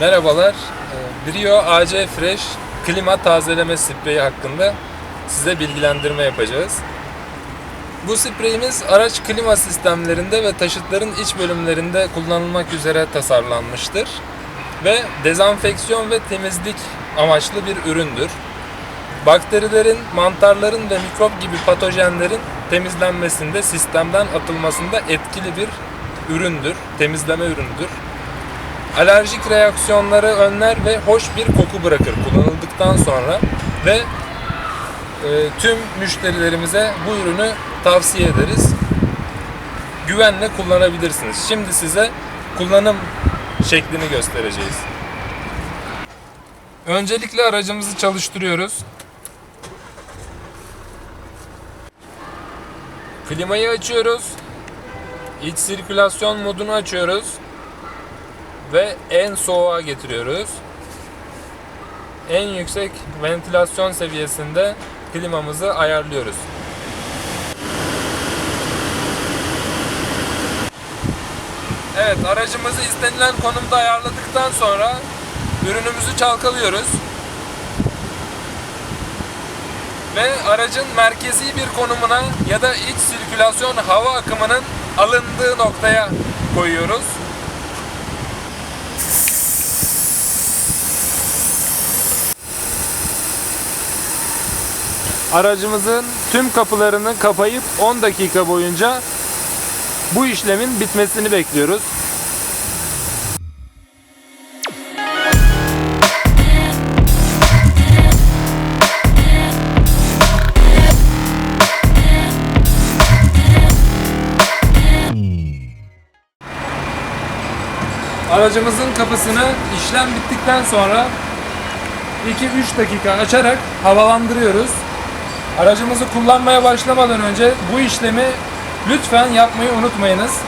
Merhabalar. Ee, Brio AC Fresh klima tazeleme spreyi hakkında size bilgilendirme yapacağız. Bu spreyimiz araç klima sistemlerinde ve taşıtların iç bölümlerinde kullanılmak üzere tasarlanmıştır. Ve dezenfeksiyon ve temizlik amaçlı bir üründür. Bakterilerin, mantarların ve mikrop gibi patojenlerin temizlenmesinde, sistemden atılmasında etkili bir üründür, temizleme üründür. Alerjik reaksiyonları önler ve hoş bir koku bırakır kullanıldıktan sonra ve e, tüm müşterilerimize bu ürünü tavsiye ederiz. Güvenle kullanabilirsiniz. Şimdi size kullanım şeklini göstereceğiz. Öncelikle aracımızı çalıştırıyoruz. Klimayı açıyoruz. İç sirkülasyon modunu açıyoruz ve en soğuğa getiriyoruz. En yüksek ventilasyon seviyesinde klimamızı ayarlıyoruz. Evet, aracımızı istenilen konumda ayarladıktan sonra ürünümüzü çalkalıyoruz. Ve aracın merkezi bir konumuna ya da iç sirkülasyon hava akımının alındığı noktaya koyuyoruz. Aracımızın tüm kapılarını kapayıp 10 dakika boyunca bu işlemin bitmesini bekliyoruz. Aracımızın kapısını işlem bittikten sonra 2-3 dakika açarak havalandırıyoruz. Aracımızı kullanmaya başlamadan önce bu işlemi lütfen yapmayı unutmayınız.